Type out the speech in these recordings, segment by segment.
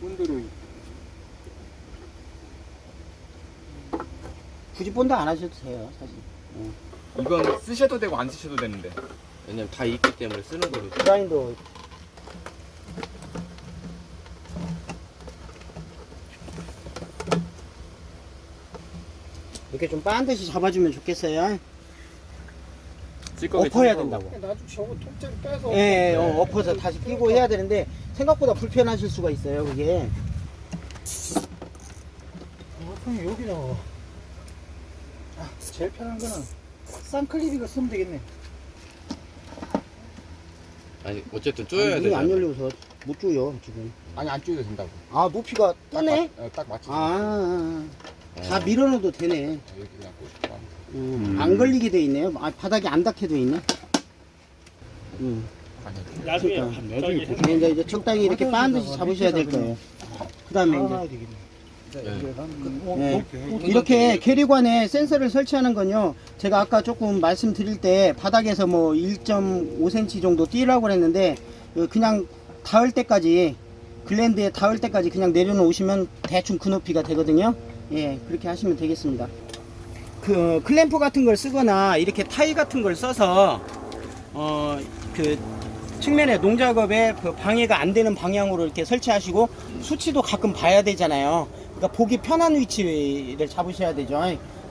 본드로 굳이 본드 안 하셔도 돼요 사실. 응. 이건 쓰셔도 되고 안 쓰셔도 되는데. 왜냐면 다 있기 때문에 쓰는 거로 라인도. 이렇게 좀 반듯이 잡아주면 좋겠어요. 엎어야 된다고. 나중 저거 통째로 빼서. 예, 예 어, 네. 엎어서 다시 끼고 해야 되는데 생각보다 불편하실 수가 있어요, 그게. 어, 여기 나와 아, 제일 편한 거는 쌍클리비가 쓰면 되겠네 아니 어쨌든 쪼여야 문이 안. 열려서 못 줘요, 지금. 아니 안 쪼여도 된다고. 아, 높이가 뜨네? 딱, 맞, 어, 딱 맞춰. 아, 아, 아. 다 밀어넣어도 되네. 여기 그냥 꽂고. 음, 안 걸리게 돼 있네요. 아, 바닥이 안 닿게 돼 있네. 음. 나중에 그러니까. 나중에 네, 이제, 이제 적당히 이렇게 반드시 잡으셔야 될 거예요. 그 다음에 아 이제. 네. 네. 이렇게 캐리관에 센서를 설치하는 건요. 제가 아까 조금 말씀드릴 때 바닥에서 뭐 1.5cm 정도 띄라고 그랬는데 어, 그냥 닿을 때까지 글랜드에 닿을 때까지 그냥 내려놓으시면 대충 그 높이가 되거든요. 예, 그렇게 하시면 되겠습니다. 그 클램프 같은 걸 쓰거나 이렇게 타일 같은 걸 써서 어그 측면에 농작업에 그 방해가 안 되는 방향으로 이렇게 설치하시고 수치도 가끔 봐야 되잖아요. 그러니까 보기 편한 위치를 잡으셔야 되죠.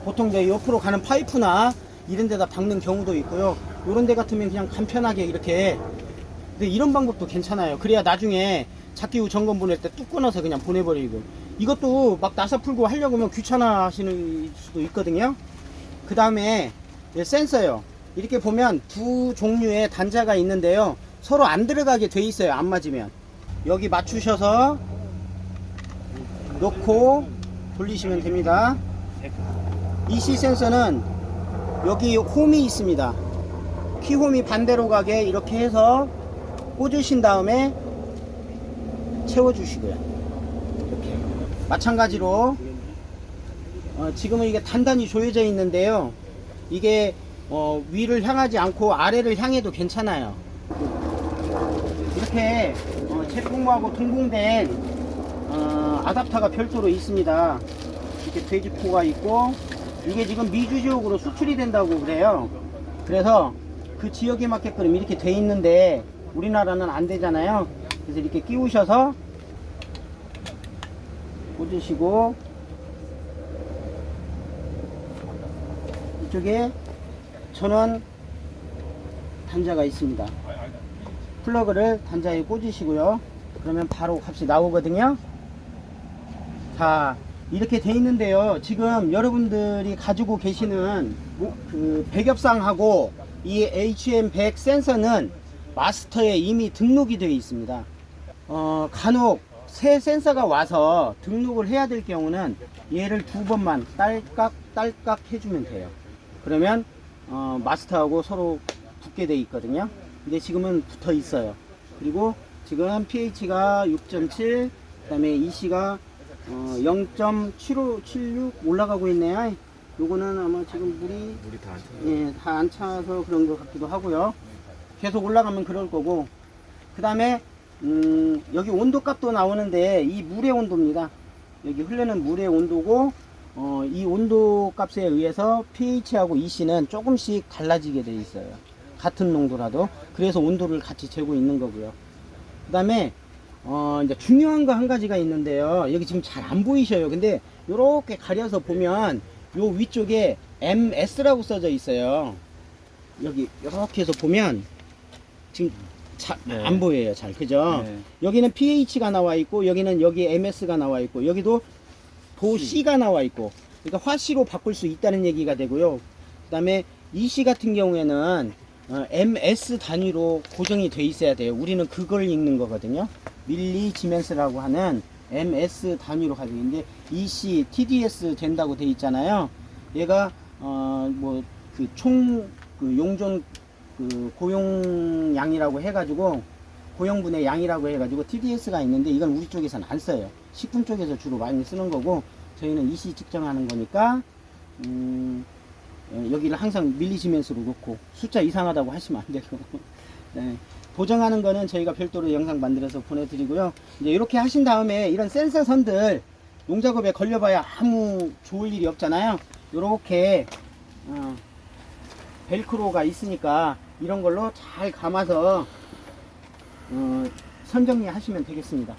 보통 이제 옆으로 가는 파이프나 이런 데다 박는 경우도 있고요. 이런 데 같으면 그냥 간편하게 이렇게 근데 이런 방법도 괜찮아요. 그래야 나중에 잡기 후 점검 보낼 때 뚝 끊어서 그냥 보내버리고 이것도 막 나사 풀고 하려고 하면 귀찮아 하시는 수도 있거든요. 그 다음에 센서요. 이렇게 보면 두 종류의 단자가 있는데요. 서로 안 들어가게 돼 있어요. 안 맞으면. 여기 맞추셔서 놓고 돌리시면 됩니다. EC 센서는 여기 홈이 있습니다. 키홈이 반대로 가게 이렇게 해서 꽂으신 다음에 채워주시고요. 마찬가지로 어, 지금은 이게 단단히 조여져 있는데요. 이게 어, 위를 향하지 않고 아래를 향해도 괜찮아요. 이렇게 어, 제품하고 동봉된 어, 아답터가 별도로 있습니다. 이렇게 돼지코가 있고 이게 지금 미주 지역으로 수출이 된다고 그래요. 그래서 그 지역에 맞게끔 이렇게 돼 있는데 우리나라는 안 되잖아요. 그래서 이렇게 끼우셔서 꽂으시고 이쪽에 전원 단자가 있습니다. 플러그를 단자에 꽂으시고요. 그러면 바로 값이 나오거든요. 자, 이렇게 돼 있는데요. 지금 여러분들이 가지고 계시는 뭐- 그 배겹상하고 이 HM100 센서는 마스터에 이미 등록이 되어 있습니다. 어, 간혹 새 센서가 와서 등록을 해야 될 경우는 얘를 두 번만 딸깍 딸깍 해주면 돼요. 그러면 어, 마스터하고 서로 붙게 돼 있거든요. 근데 지금은 붙어 있어요. 그리고 지금 pH가 6.7, 그 다음에 EC가 어, 0.7576 올라가고 있네요. 요거는 아마 지금 물이 물이 다 안 차. 예, 다 안 차서 그런 것 같기도 하고요. 계속 올라가면 그럴 거고. 그 다음에, 음, 여기 온도 값도 나오는데, 이 물의 온도입니다. 여기 흐르는 물의 온도고, 어, 이 온도 값에 의해서 pH하고 EC는 조금씩 달라지게 돼 있어요. 같은 농도라도. 그래서 온도를 같이 재고 있는 거고요. 그 다음에, 어, 이제 중요한 거 한 가지가 있는데요. 여기 지금 잘 안 보이셔요. 근데, 요렇게 가려서 보면, 요 위쪽에 MS라고 써져 있어요. 여기 이렇게 해서 보면 지금 자, 네. 안 보여요 잘 그죠? 네. 여기는 pH가 나와 있고 여기는 여기 MS가 나와 있고 여기도 도C가 나와 있고 그러니까 화씨로 바꿀 수 있다는 얘기가 되고요. 그 다음에 EC 같은 경우에는 어, MS 단위로 고정이 돼 있어야 돼요. 우리는 그걸 읽는 거거든요. 밀리 지멘스라고 하는 MS 단위로 가지고 있는데 EC, TDS 된다고 돼 있잖아요. 얘가 어 뭐 그 총그 용존 그 고용량이라고 해가지고 고용분의 양이라고 해가지고 TDS가 있는데 이건 우리 쪽에서는 안 써요. 식품 쪽에서 주로 많이 쓰는 거고 저희는 EC 측정하는 거니까 음, 어, 여기를 항상 밀리시면서로 놓고 숫자 이상하다고 하시면 안 되고 네. 보정하는 거는 저희가 별도로 영상 만들어서 보내드리고요. 이제 이렇게 하신 다음에 이런 센서 선들 농작업에 걸려봐야 아무 좋을 일이 없잖아요. 요렇게 어, 벨크로가 있으니까 이런 걸로 잘 감아서 어, 선정리 하시면 되겠습니다.